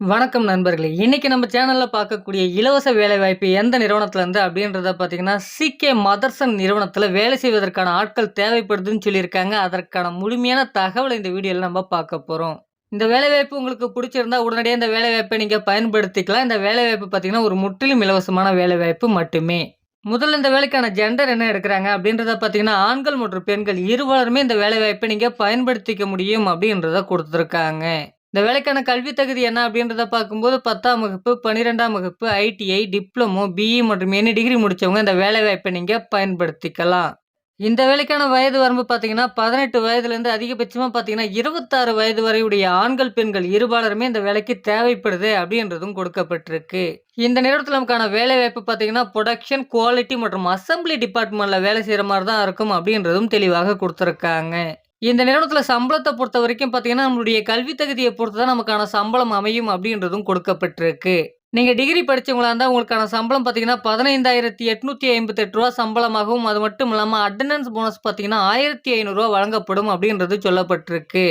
வணக்கம் நண்பர்களே! இன்னைக்கு நம்ம சேனலில் பார்க்கக்கூடிய இலவச வேலைவாய்ப்பு எந்த நிறுவனத்தில் இருந்து அப்படின்றத பார்த்தீங்கன்னா, சிகே மதர்சன் நிறுவனத்தில் வேலை செய்வதற்கான ஆட்கள் தேவைப்படுதுன்னு சொல்லியிருக்காங்க. அதற்கான முழுமையான தகவலை இந்த வீடியோவில் நம்ம பார்க்க போகிறோம் இந்த வேலைவாய்ப்பு உங்களுக்கு பிடிச்சிருந்தா உடனடியாக இந்த வேலைவாய்ப்பை நீங்கள் பயன்படுத்திக்கலாம். இந்த வேலைவாய்ப்பு பார்த்தீங்கன்னா, ஒரு முற்றிலும் இலவசமான வேலைவாய்ப்பு மட்டுமே. முதல்ல இந்த வேலைக்கான ஜெண்டர் என்ன எடுக்கிறாங்க அப்படின்றத பார்த்தீங்கன்னா, ஆண்கள் மற்றும் பெண்கள் இருவருமே இந்த வேலைவாய்ப்பை நீங்கள் பயன்படுத்திக்க முடியும் அப்படின்றத கொடுத்துருக்காங்க இந்த வேலைக்கான கல்வி தகுதி என்ன அப்படின்றத பார்க்கும்போது 10ஆம் வகுப்பு, 12ஆம் வகுப்பு, ஐடிஐ, டிப்ளமோ, பிஇ மற்றும் எனி டிகிரி முடித்தவங்க இந்த வேலைவாய்ப்பை நீங்கள் பயன்படுத்திக்கலாம். இந்த வேலைக்கான வயது வரம்பு பார்த்தீங்கன்னா, பதினெட்டு வயதுலேருந்து அதிகபட்சமாக பார்த்தீங்கன்னா, 26 வயது வரையுடைய ஆண்கள், பெண்கள் இருபாலருமே இந்த வேலைக்கு தேவைப்படுது அப்படின்றதும் கொடுக்கப்பட்டிருக்கு. இந்த நிறுவனத்தில் நமக்கான வேலைவாய்ப்பு பார்த்தீங்கன்னா, புரொடக்ஷன், குவாலிட்டி மற்றும் அசெம்பிளி டிபார்ட்மெண்ட்டில் வேலை செய்கிற மாதிரி தான் இருக்கும் அப்படின்றதும் தெளிவாக கொடுத்துருக்காங்க இந்த நிறுவனத்தில் சம்பளத்தை பொறுத்த வரைக்கும் பார்த்தீங்கன்னா, நம்மளுடைய கல்வி தகுதியை பொறுத்து தான் நமக்கான சம்பளம் அமையும் அப்படின்றதும் கொடுக்கப்பட்டிருக்கு. நீங்க டிகிரி படிச்சவங்களா இருந்தால் உங்களுக்கான சம்பளம் பார்த்தீங்கன்னா, பதினைந்தாயிரத்தி எட்நூற்றி ஐம்பத்தெட்டு ரூபா சம்பளமாகவும், அது மட்டும் இல்லாமல் அட்டண்டன்ஸ் போனஸ் பார்த்தீங்கன்னா, ஆயிரத்தி ஐநூறுரூவா வழங்கப்படும் அப்படின்றது சொல்லப்பட்டிருக்கு.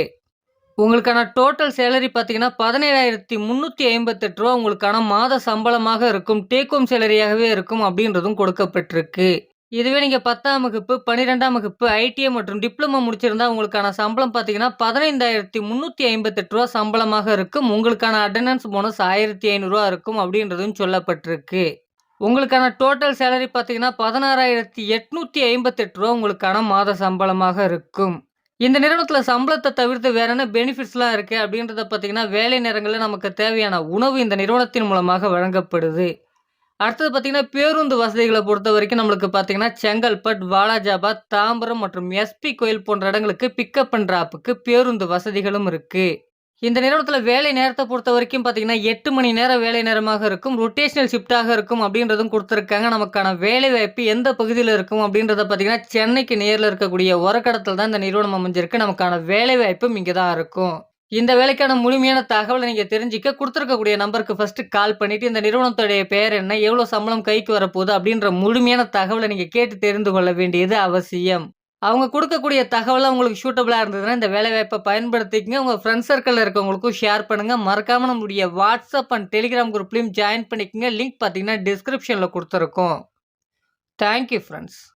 உங்களுக்கான டோட்டல் சேலரி பார்த்தீங்கன்னா, பதினேழாயிரத்தி முந்நூற்றி ஐம்பத்தெட்டு ரூபா உங்களுக்கான மாத சம்பளமாக இருக்கும். டேக் ஹோம் சேலரியாகவே இருக்கும் அப்படின்றதும் கொடுக்கப்பட்டிருக்கு. இதுவே நீங்கள் பத்தாம் வகுப்பு, 12ஆம் வகுப்பு, ஐடிஐ மற்றும் டிப்ளமோ முடிச்சிருந்தா உங்களுக்கான சம்பளம் பார்த்தீங்கன்னா, பதினைந்தாயிரத்தி முந்நூற்றி ஐம்பத்தெட்டு ரூபா சம்பளமாக இருக்கும். உங்களுக்கான அட்டண்டன்ஸ் போனஸ் ஆயிரத்தி ஐநூறுரூவா இருக்கும் அப்படின்றதும் சொல்லப்பட்டிருக்கு. உங்களுக்கான டோட்டல் சேலரி பார்த்தீங்கன்னா, பதினாறாயிரத்தி எட்நூற்றி ஐம்பத்தெட்டு ரூபா உங்களுக்கான மாத சம்பளமாக இருக்கும். இந்த நிறுவனத்தில் சம்பளத்தை தவிர்த்து வேற என்ன பெனிஃபிட்ஸ்லாம் இருக்குது அப்படின்றத பார்த்தீங்கன்னா, வேலை நேரங்களில் நமக்கு தேவையான உணவு இந்த நிறுவனத்தின் மூலமாக வழங்கப்படுது. அடுத்தது பார்த்தீங்கன்னா, பேருந்து வசதிகளை பொறுத்த வரைக்கும் நம்மளுக்கு பார்த்தீங்கன்னா, செங்கல்பட், வாலாஜாபாத், தாம்பரம் மற்றும் எஸ்பி கோயில் போன்ற இடங்களுக்கு பிக்கப் அண்ட் டிராப்புக்கு பேருந்து வசதிகளும் இருக்குது இந்த நிறுவனத்தில் வேலை நேரத்தை பொறுத்த வரைக்கும் பார்த்தீங்கன்னா, எட்டு மணி நேரம் வேலை நேரமாக இருக்கும். ரொட்டேஷனல் ஷிஃப்ட்டாக இருக்கும் அப்படின்றதும் கொடுத்துருக்காங்க நமக்கான வேலைவாய்ப்பு எந்த பகுதியில் இருக்கும் அப்படின்றத பார்த்தீங்கன்னா, சென்னைக்கு நேரில் இருக்கக்கூடிய ஒரக்கடத்தில் தான் இந்த நிறுவனம் அமைஞ்சிருக்கு. நமக்கான வேலைவாய்ப்பும் இங்கே தான் இருக்கும். இந்த வேலைக்கான முழுமையான தகவலை நீங்கள் தெரிஞ்சிக்க கொடுத்துருக்கக்கூடிய நம்பருக்கு ஃபஸ்ட்டு கால் பண்ணிவிட்டு இந்த நிறுவனத்துடைய பெயர் என்ன? எவ்வளோ சம்பளம் கைக்கு வரப்போகுது? அப்படின்ற முழுமையான தகவலை நீங்கள் கேட்டு தெரிந்து கொள்ள வேண்டியது அவசியம். அவங்க கொடுக்கக்கூடிய தகவலை உங்களுக்கு சூட்டபுளாக இருந்ததுன்னா, இந்த வேலைவாய்ப்பை பயன்படுத்திக்கங்க. உங்கள் ஃப்ரெண்ட்ஸ் சர்க்கிளில் இருக்கவங்களுக்கும் ஷேர் பண்ணுங்க. மறக்காமல் நம்மளுடைய வாட்ஸ்அப் அண்ட் டெலிகிராம் குரூப்லயும் ஜாயின் பண்ணிக்கங்க. லிங்க் பார்த்தீங்கன்னா, டிஸ்கிரிப்ஷனில் கொடுத்துருக்கோம் தேங்க் யூ